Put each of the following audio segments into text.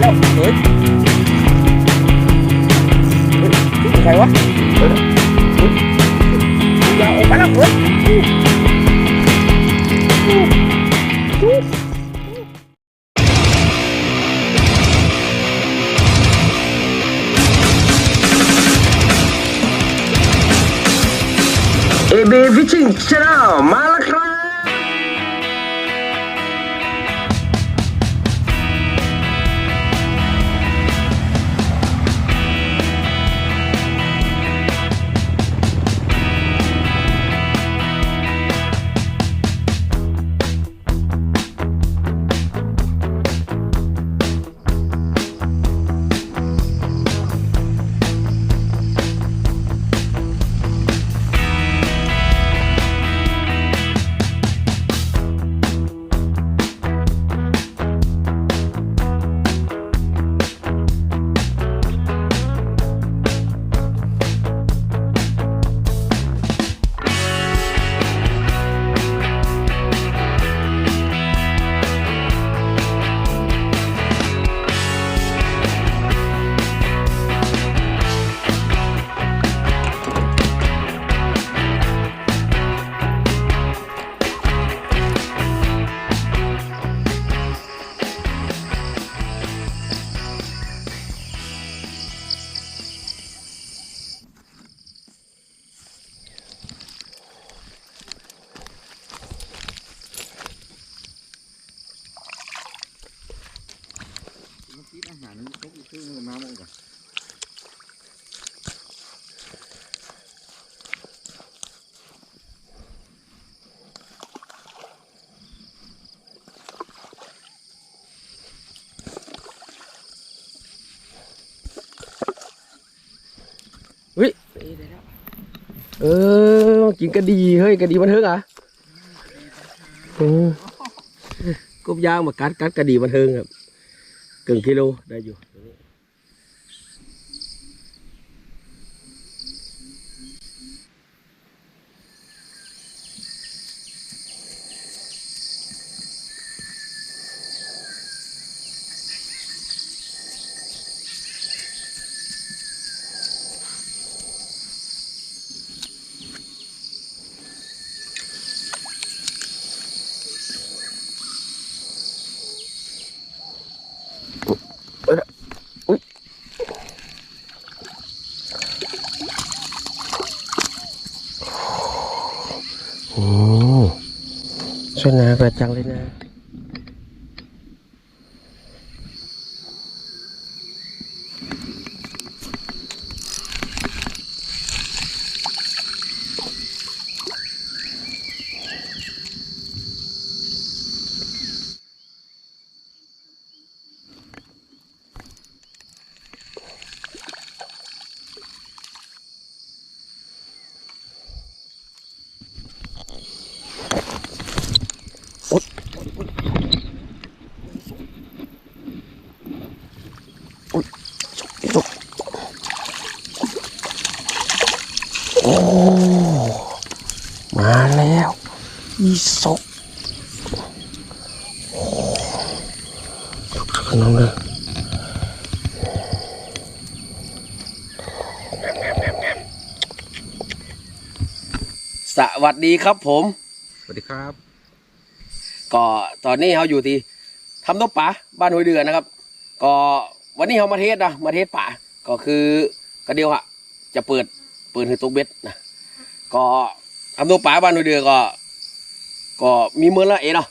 แล้วเฮ้ย เออกินกระดีเฮ้ยกระดีมันเทิงอะกบยางมากัดกัดกระดีมันเทิงครับเกินกิโลได้อยู่ โอ้ ชวนนากระจังเลยนะ โอ้ มาแล้วอี ศกโอ้ขนมเลยสวัสดีครับผม สวัสดีครับ ก็ตอนนี้เขาอยู่ที่ทำนกป่าบ้านห้วยเดือนะครับ ก็วันนี้เขามาเทศนะมาเทศป่าก็คือกระเดียวอะจะเปิดเปิดให้ตุกเบ็ดนะก็ทำนกป่าบ้านห้วยเดือก็ ก็มีเมือนละเอ๋เนาะ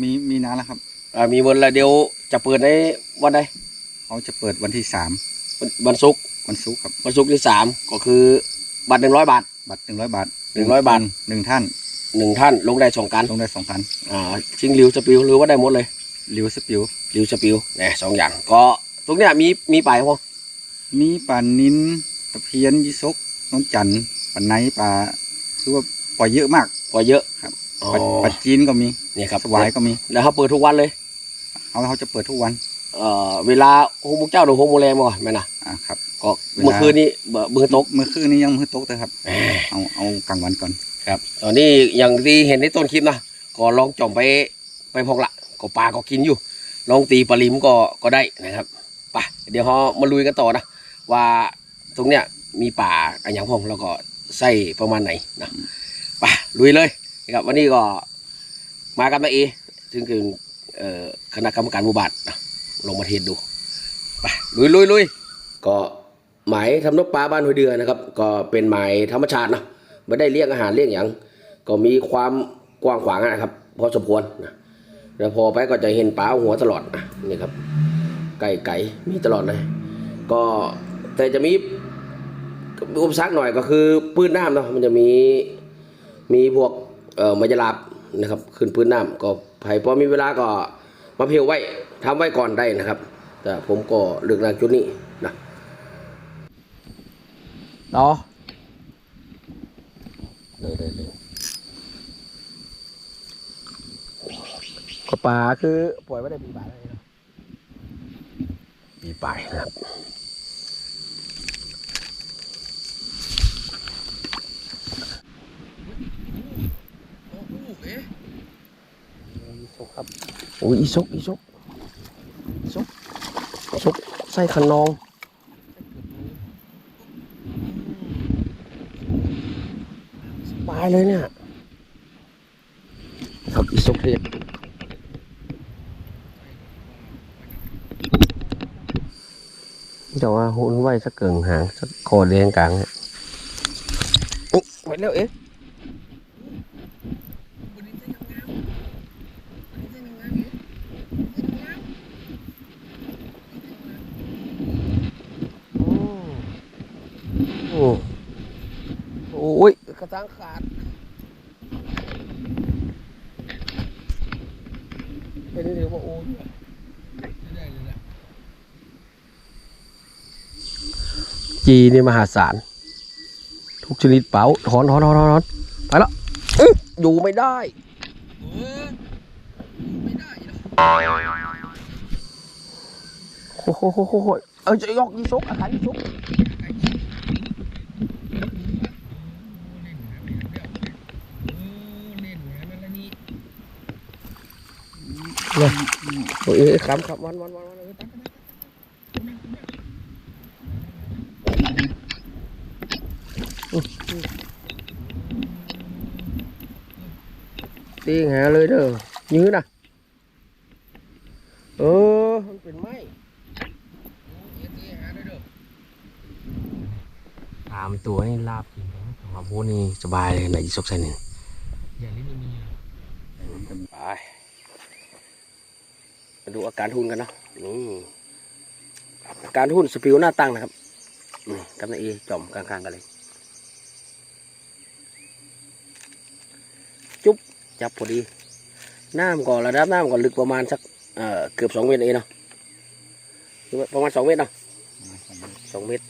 มีมีนานแล้วครับอ่ามีเมือนละเดียวจะเปิดในวันใดเขาจะเปิดวันที่สามวันวันศุกร์วันศุกร์ครับวันศุกร์ที่สามก็คือบัตรหนึ่งร้อยบาท บัตรหนึ่งร้อยบาท100บาทหนึ่งท่านหนึ่งท่านลงได้สองกันลงได้สองพันอ่าชิงริวสปิวหรือว่าได้หมดเลยริวสปิวริวสปิวเนี่ยสองอย่างก็ตรงเนี้ยมีมีปลายพอมีปลานินตะเพียนยิซกน้องจันปลาไนปลาคือว่าปล่อยเยอะมากพอเยอะครับ อ๋อปลาปลาจีนก็มีเนี่ยครับสวายก็มีแล้วเขาเปิดทุกวันเลยเขาเขาจะเปิดทุกวัน เอ่อเวลาโฮมุกเจ้าหรือโฮมุแรงมาก่อนแม่นะอ่าครับ ก็เวลาเมื่อคืนนี้เบอร์เบอร์ตกเมื่อคืนนี้ยังมือตกเลยครับแหมเอาเอากลางวันก่อนครับตอนนี้อย่างที่เห็นในต้นคลิปนะก็ลองจ่อมไปไปพกละก็ปลาก็กินอยู่ ลองตีปลาลิมก็ก็ได้นะครับไปเดี๋ยวเรามาลุยกันต่อนะ ว่าตรงเนี้ยมีป่าอะไรอย่างพองแล้วก็ไส้ประมาณไหนนะไปลุยเลย นะครับวันนี้ก็มากันมาเอซึ่งคือคณะกรรมการหมู่บ้านลงมาเทศดูไปลุยลุยลุยก็หมายทำนกปลาบ้านหัวเดือนะครับ ก็เป็นหมายธรรมชาตินะไม่ได้เลี้ยงอาหารเลี้ยงอย่าง ก็มีความกว้างขวางนะครับพอสมควรนะแล้วพอไปก็จะเห็นปลาหัวตลอดนะนี่ครับ ไก่ไก่มีตลอดเลยก็แต่จะมีอุปสรรคหน่อยก็คือปืนน้ำเนาะมันจะมีมีพวก เอ่อมายาลาบนะครับ ขึ้นปืนน้ำก็ใครพอมีเวลาก็มาเพลไว้ทำไว้ก่อนได้นะครับ แต่ผมก็เลือกนางจุดนี้นะต่อเลยเลยเลยก็ปลาคือปล่อยไว้ได้ปีปลายเลยนะปีปลายนะครับ ครับโอ้ยอีซกอีซกซกซกใส่ขนองสบายเลยเนี่ยครับอีซกเทศแต่ว่าหุ่นไหวสักเกิงหางสักคอแดงกลางเนี่ยอุ๊ยไปแล้วเอ๊ะ โอ้โอ้ยกระตัง ขาดเป็นเรือว่าโอ้ยจีนี่มหาศาล ทุกชนิดเป๋าถอนถอนถอนถอนถอนไปแล้วอื้ออยู่ไม่ได้โอ้โหโหโหโหเออจะยกยี่ซกอาคารยี่ซก โอ้ยครับครับวันวันวันวันเออตั้งตีหเลยเด้อยื้อนะเออ มันเป็นไม้ตามตัวนี่ลาบกินมาพูดนี่สบายเลยไหนจะซกใส่นี่ไป มาดูอา การทุนกันเนาะนี่การทุนสปิวหน้าตั้งนะครับนี่กำนันเอจอมกลางๆกันเลย จุ๊บจับพอดีน้ำก่อนระดับน้ำก่อนลึกประมาณสักเอ่อเกือบสองเมตรเองเนาะประมาณสองเมตรเนาะสองเมตร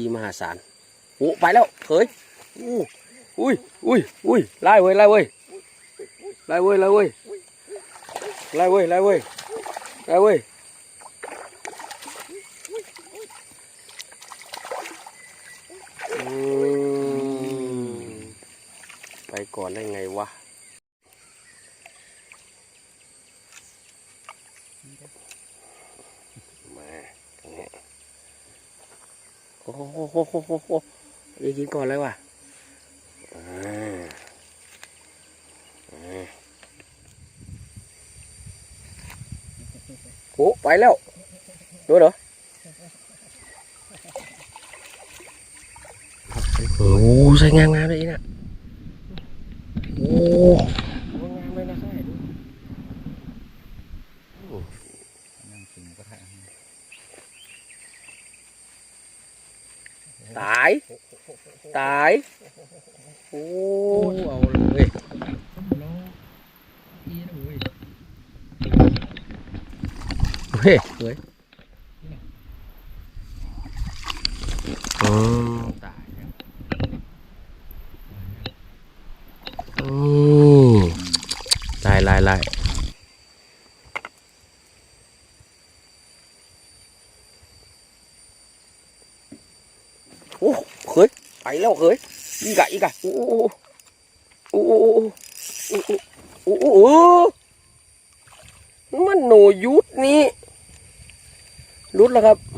ีมหาศาลโอ้ไปแล้วเฮ้ยอุ้ยอุ้ยอุ้ยไล่เว้ยไล่เว้ยไล่เว้ยไล่เว้ยไล่เว้ยไล่เว้ยไล่เว้ยอืมไปก่อนได้ไงวะมาตรงนี้ โอ้โหโหโหโหโหโหอย่ากินก่อนเลยว่ะอ่าอ่าโอ้ไปแล้วดูเหรอโอ้ใส่งามงามเลยนะโอ้งามเลยนะใช่ดู นั่งกินก็ได้ ตาย ตาย โอ้เอาเลย เฮ้ยเฮ้ยอืมตายแล้วอืมไล่ไล่ไล่ โอ้เคยไปแล้วเคยอีกอะอีกอะโอ้โหโอ้โหโอ้โหโอ้โหโอ้โหมันโนยุดนี่ รุดแล้วครับ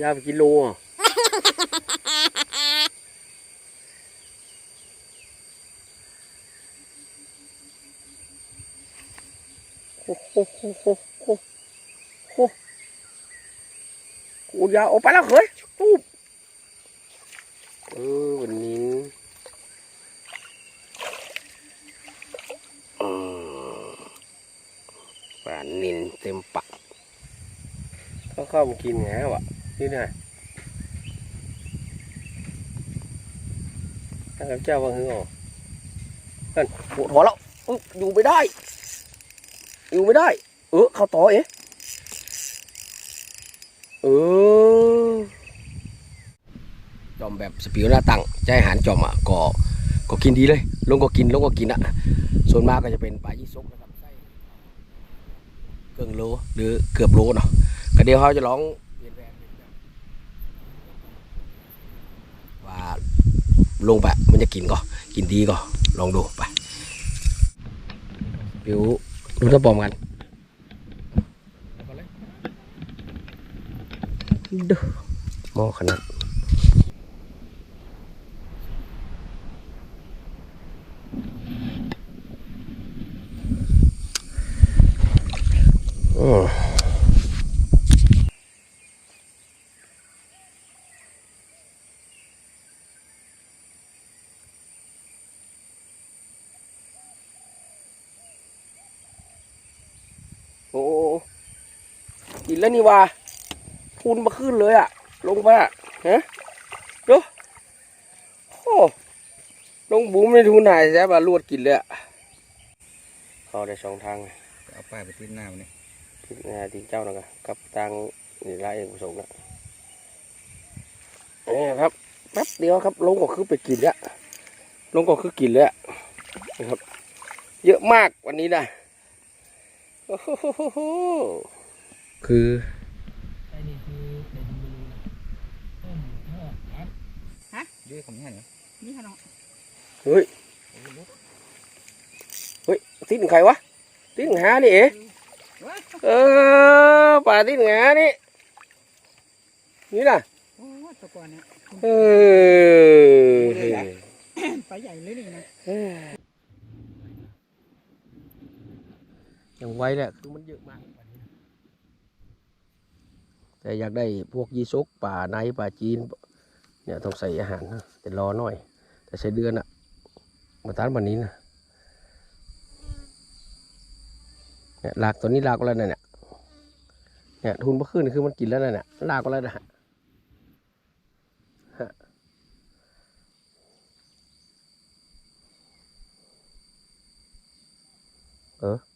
ยาวไปกิโลอะโอ้โหโอ้โหโอ้โหโอ้โหกูยาวออกไปแล้วเฮ้ยตูบเออวันนี้อืมปลานินเต็มปากเขาเข้ามากินไงวะ นี่นะท่านกับเจ้าว่าหืออ๋อนั่นปวดหัวแล้วอยอยู่ไม่ได้ อยู่ไม่ได้ เออเข้าต่อเอ๊ะเออจอมแบบสปิวหน้าตั้งใจหารจอมอะก็ก็กินดีเลย ลงก็กินลงก็กินอะ ส่วนมากก็จะเป็นปลายี่สกนะครับไส้เกืองโลหรือเกือบโลเนาะก็เดี๋ยวเขาจะลองเปลี่ยนแปลงเป็นแบบว่า ลงไปมันจะกินก็กินดีก็ลองดูไปปิวรู้จะปอมกันเด้อหม้อขนาดอืมโอ้ กินแล้วนี่ว่าทุนมาขึ้นเลยอะลงไปอะฮะดูโอ้ลงบุ้มในทุนหายแซ่บอะลวดกินเลยอะเข้าได้สองทางเอาป้ายไปติดหน้ามันนี่ทิศนาที่เจ้านะครับกับทางนี่ละเอกประสงค์นะนี่ครับแป๊บเดียวครับ ลงก็คือไปกินแล้วลงก็คือกินแล้วนะครับ เยอะมากวันนี้นะโอ้โห คือไอ้นี่คือเป็นเมนูต้มทอดครับเรียกคำนี้เนี่ยนี่ค่ะน้องเฮ้ยเฮ้ยติดใครวะติดหานี่เอ๋เออป่าติดหานี่นี่นะโอ้ตะกอนเนี่ยเออไปใหญ่เลยนี่นะยังไวแหละคือมันเยอะมาก แต่อยากได้พวกยีซกป่าในป่าจีน เนี่ยต้องใส่อาหารนะแต่รอหน่อย แต่ใช้เดือนอะมาทานวันนี้นะเนี่ยลากตัวนี้ลากก็แล้วนะเนี่ยเนี่ยทุนเมื่อคืนนี่คือมันกินแล้วนะเนี่ยลากก็แล้วนะฮะเออ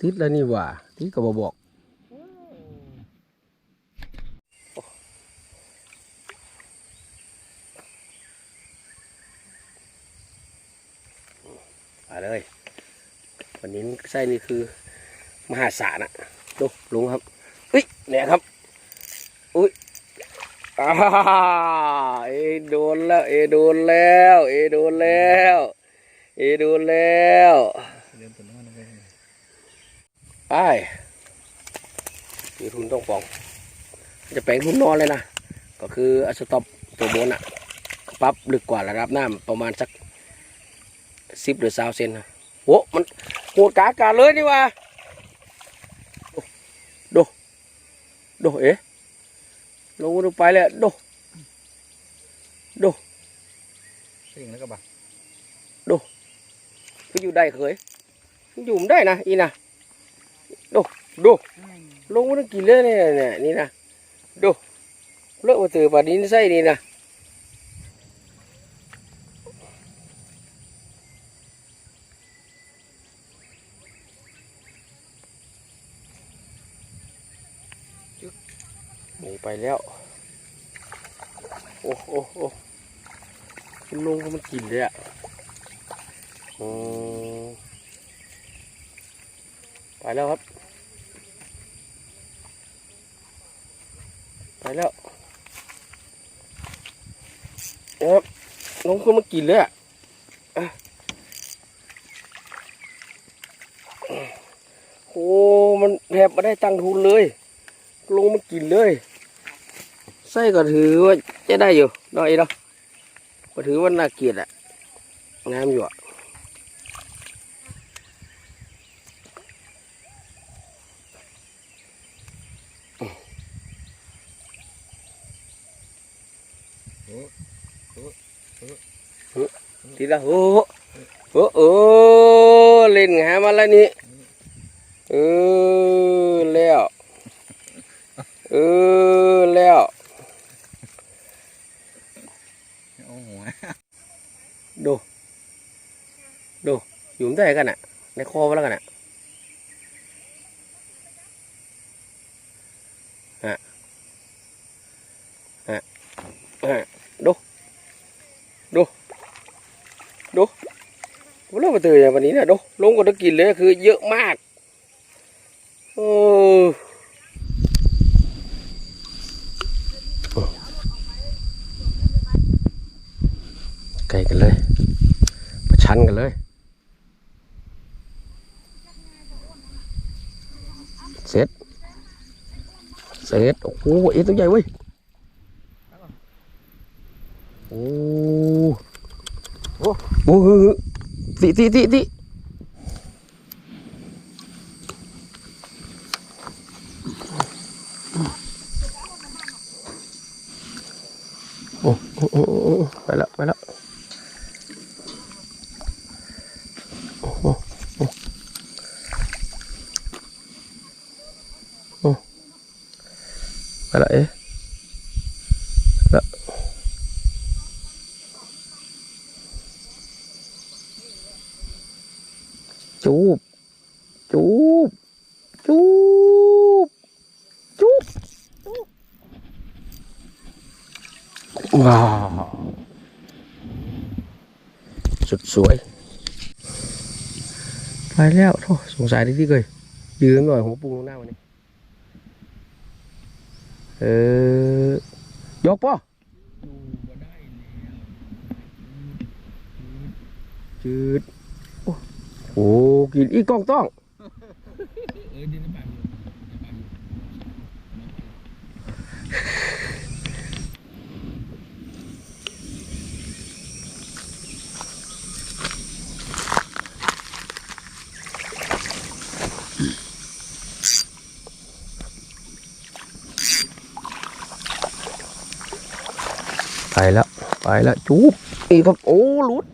ติดแล้วนี่ว่าติดก็บบอกมาเลย วันนี้ไส้นี่คือ มหาศาลอะดูลุงครับเฮ้ยเนี่ยครับอุ้ยอ่าเอโดนแล้ว เอโดนแล้ว เอโดนแล้ว เอโดนแล้ว เดินตัวน้อยลงไปไปมีทุนต้องฟอง จะแปลงทุนนอนเลยนะ ก็คืออัสต็อปตัวบนอะปรับลึกกว่าระดับน้ำประมาณสักสิบหรือสาวเซนนะโอ้มันโหดกาอากาศเลยนี่ว่าดูดูเอ๊ะลงลงไปเลยดูสิ่งแล้วก็บ่าดูคืออยู่ได้เคย อยู่ไม่ได้นะอีนะดูดูลงมาตั้งกี่เลือเนี่ยเนี่ยนี่นะดูเลิกมาตือป่านนี้ไส้นี่นะหนีไปแล้ว โอ้โอ้โอ้ลงก็มันกินเลยอะอืม ไปแล้วครับ ไปแล้วนะครับลงก็มากินเลยอะอะโอ้มันแทบไม่ได้ตังทุนเลย ลงมากินเลยไส้ก็ถือว่าจะได้อยู่น้อยเนาะก็ถือว่าน่าเกลียดอะงามอยู่อะีละโอ้โหโอ้โหเล่นหามาแล้วนี่เออแล้วเออแล้วโอ้โหดูดูอยู่ได้กันอะ ในคอมาแล้วกันอะฮะฮะฮะดูดู ดูวันนี้มาตื่นอย่างวันนี้เนี่ยดูลงก็ได้กินเลยคือเยอะมากโอ้ไกลกันเลย ประชันกันเลยเสร็จเสร็จโอ้โหเอ็ตัวใหญ่เว้ยโอ้ โหโอ้โหติติติติโอ้โอ้โอ้โอ้ไปแล้วไปแล้ว ไปละเอ๊ะละจูบ จูบ จูบ จูบ ว้าว สุดสวยไปแล้วโธ่สงสัยดิที่เคยยืนหน่อยหัวปูลงหน้าวันนี้ เออยกป่ะจืด โอ้โหกินอีกกล้องต้อง เออดินน้ำปลาอยู่น้ำปลาอยู่ ไปแล้วไปแล้วจูบอีกครับโอ้หลุด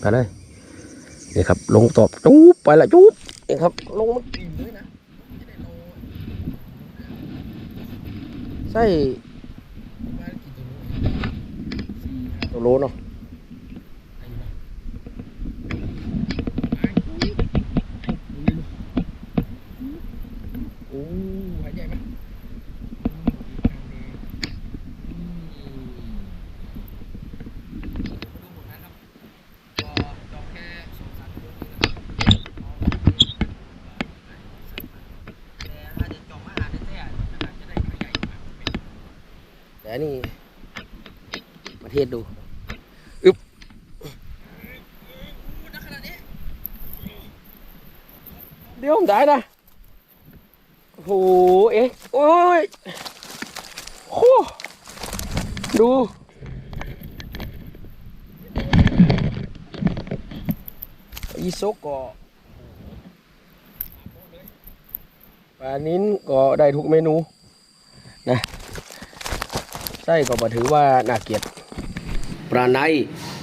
ไปเลยนี่ครับลงตอบจูบไปละจูบนี่ครับลงมากินเลยนะไม่ได้โลใส่ บ้านกี่ตัวโลสี่ห้า ตัวโลเนาะ ไอ้บ้าไอ้ดูดิโอ้หายใจไหมแต่นี่ประเทศดูอึบเดี๋ยวผมได้นะโอ้โหเอ๊ะโอ้ยโอ้ดูอีโซก็ปลานิ้นปลานิ้นก็ได้ทุกเมนูนะไส้ก็บ่ถือว่าน่าเกียด ปลาใน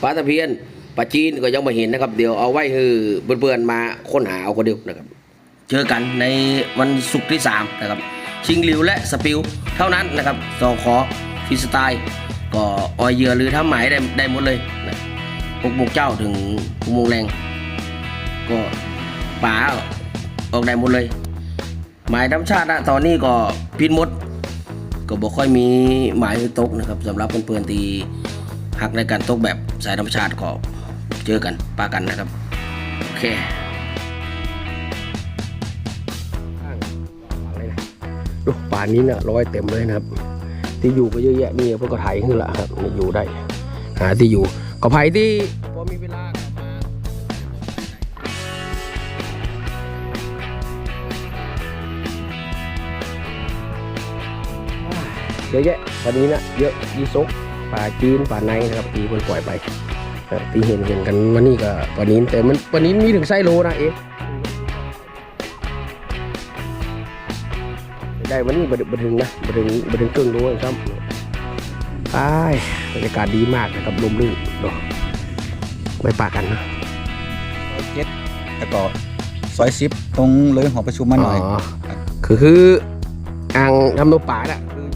ปลาตะเพียนปลาจีนก็ยังไม่เห็นนะครับ เดี๋ยวเอาไว้คือเพื่อนๆมาค้นหาเอาคนเดียวนะครับ เจอกันในวันศุกร์ที่ 3 นะครับ ชิงหลิวและสปิลเท่านั้นนะครับสอขอฟรีสไตล์ก็ออยเยือหรือทำหมายได้ได้หมดเลยนะหกโมงเจ้าถึงหกโมงแรง ก็ป่าออกได้หมดเลย หมายธรรมชาตินะตอนนี้ก็พินหมด ก็บอกค่อยมีหมายตกนะครับสำหรับเพื่อนๆที่ หักในการตกแบบสายธรรมชาติก็เจอกันปากันนะครับ โอเคดูป่านนี้เนี่ยร้อยเต็มเลยนะครับ ที่อยู่ก็เยอะแยะนี่เพื่อก็ไถขึ้นละครับอยู่ได้ หาที่อยู่ก็ไผที่พอมีเวลาเยอะแยะวันนี้นะเยอะยีซก ป่าจีนป่าในนะครับตีมันปล่อยไปเออตีเห็นเห็นกันวันนี้ก็ปลานินแต่มันปลานินมีถึงไส้โลนะเอ๊ะได้วันนี้บดบถึงนะบถึงบถึงครึ่งด้วยครับไปบรรยากาศดีมากนะครับลมลื่นเนาะไปปากันนะซอยเจ็ดแล้วก็ซอยสิบตรงเลยหอประชุมมาหน่อย คือคืออ่างทำนมป่าน่ะคือ